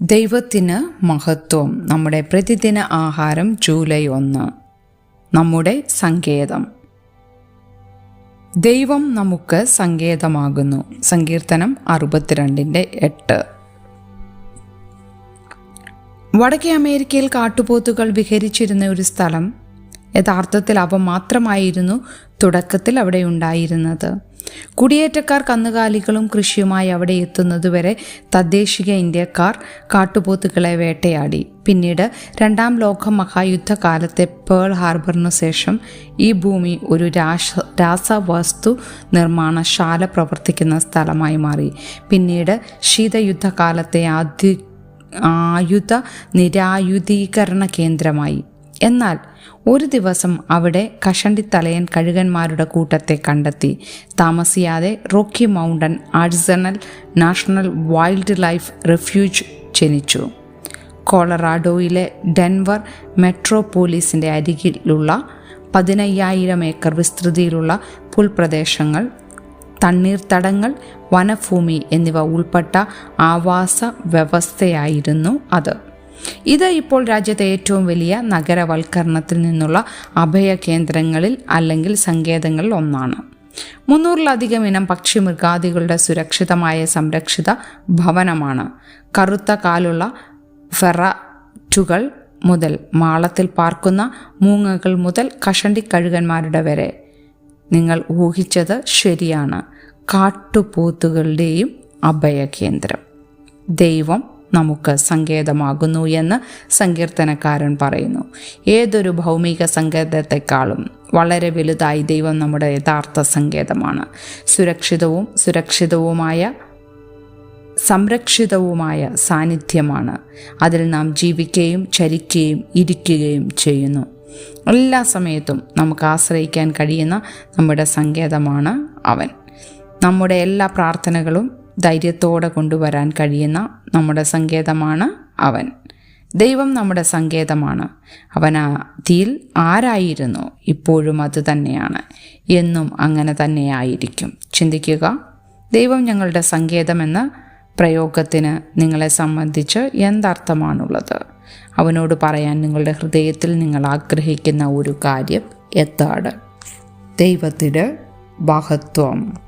ദൈവത്തിന് മഹത്വം. നമ്മുടെ പ്രതിദിന ആഹാരം ജൂലൈ ഒന്ന്. നമ്മുടെ സങ്കേതം. ദൈവം നമുക്ക് സങ്കേതമാകുന്നു. സങ്കീർത്തനം അറുപത്തിരണ്ടിന്റെ എട്ട്. വടക്കേ അമേരിക്കയിൽ കാട്ടുപോത്തുകൾ വിഹരിച്ചിരുന്ന ഒരു സ്ഥലം യഥാർത്ഥത്തിൽ അവ മാത്രമായിരുന്നു തുടക്കത്തിൽ അവിടെ ഉണ്ടായിരുന്നത്. കുടിയേറ്റക്കാർ കന്നുകാലികളും കൃഷിയുമായി അവിടെ എത്തുന്നതുവരെ തദ്ദേശിക ഇന്ത്യക്കാർ കാട്ടുപോത്തുകളെ വേട്ടയാടി. പിന്നീട് രണ്ടാം ലോക മഹായുദ്ധകാലത്തെ പേൾ ഹാർബറിനു ശേഷം ഈ ഭൂമി ഒരു രാസ രാസവസ്തു നിർമ്മാണശാല പ്രവർത്തിക്കുന്ന സ്ഥലമായി മാറി. പിന്നീട് ശീതയുദ്ധകാലത്തെ ആദ്യ ആയുധ നിരായുധീകരണ കേന്ദ്രമായി. എന്നാൽ ഒരു ദിവസം അവിടെ കഷണ്ടിത്തലയൻ കഴുകന്മാരുടെ കൂട്ടത്തെ കണ്ടെത്തി. താമസിയാതെ Rocky Mountain Arsenal National Wildlife Refuge ജനിച്ചു. കോളറാഡോയിലെ ഡെൻവർ മെട്രോപോലീസിന്റെ അരികിലുള്ള പതിനയ്യായിരം ഏക്കർ വിസ്തൃതിയിലുള്ള പുൽപ്രദേശങ്ങൾ തണ്ണീർത്തടങ്ങൾ വനഭൂമി എന്നിവ ഉൾപ്പെട്ട ആവാസ വ്യവസ്ഥയായിരുന്നു അത്. ഇത് ഇപ്പോൾ രാജ്യത്തെ ഏറ്റവും വലിയ നഗരവൽക്കരണത്തിൽ നിന്നുള്ള അഭയ കേന്ദ്രങ്ങളിൽ അല്ലെങ്കിൽ സങ്കേതങ്ങളിൽ ഒന്നാണ്. മുന്നൂറിലധികം ഇനം പക്ഷി മൃഗാദികളുടെ സുരക്ഷിതമായ സംരക്ഷിത ഭവനമാണ്. കറുത്ത കാലുള്ള ഫെററ്റുകൾ മുതൽ മാളത്തിൽ പാർക്കുന്ന മൂങ്ങകൾ മുതൽ കഷണ്ടിക്കഴുകന്മാരുടെ വരെ. നിങ്ങൾ ഊഹിച്ചത് ശരിയാണ്. കാട്ടുപോത്തുകളുടെയും അഭയകേന്ദ്രം ദൈവം നമുക്ക് സങ്കേതമാകുന്നു എന്ന് സങ്കീർത്തനക്കാരൻ പറയുന്നു. ഏതൊരു ഭൗമിക സങ്കേതത്തെക്കാളും വളരെ വലുതായി ദൈവം നമ്മുടെ യഥാർത്ഥ സങ്കേതമാണ്. സുരക്ഷിതവും സുരക്ഷിതവുമായ സംരക്ഷിതവുമായ സാന്നിധ്യമാണ്. അതിൽ നാം ജീവിക്കുകയും ചരിക്കുകയും ഇരിക്കുകയും ചെയ്യുന്നു. എല്ലാ സമയത്തും നമുക്ക് ആശ്രയിക്കാൻ കഴിയുന്ന നമ്മുടെ സങ്കേതമാണ് അവൻ. നമ്മുടെ എല്ലാ പ്രാർത്ഥനകളും ധൈര്യത്തോടെ കൊണ്ടുവരാൻ കഴിയുന്ന നമ്മുടെ സങ്കേതമാണ് അവൻ. ദൈവം നമ്മുടെ സങ്കേതമാണ്. അവൻ ആ തീൽ ആരായിരുന്നു? ഇപ്പോഴും അത് തന്നെയാണ്. എന്നും അങ്ങനെ തന്നെയായിരിക്കും. ചിന്തിക്കുക ദൈവം ഞങ്ങളുടെ സങ്കേതമെന്ന പ്രയോഗത്തിന് നിങ്ങളെ സംബന്ധിച്ച് എന്തർത്ഥമാണുള്ളത്? അവനോട് പറയാൻ നിങ്ങളുടെ ഹൃദയത്തിൽ നിങ്ങൾ ആഗ്രഹിക്കുന്ന ഒരു കാര്യം എത്താണ്? ദൈവത്തിന് മഹത്വം.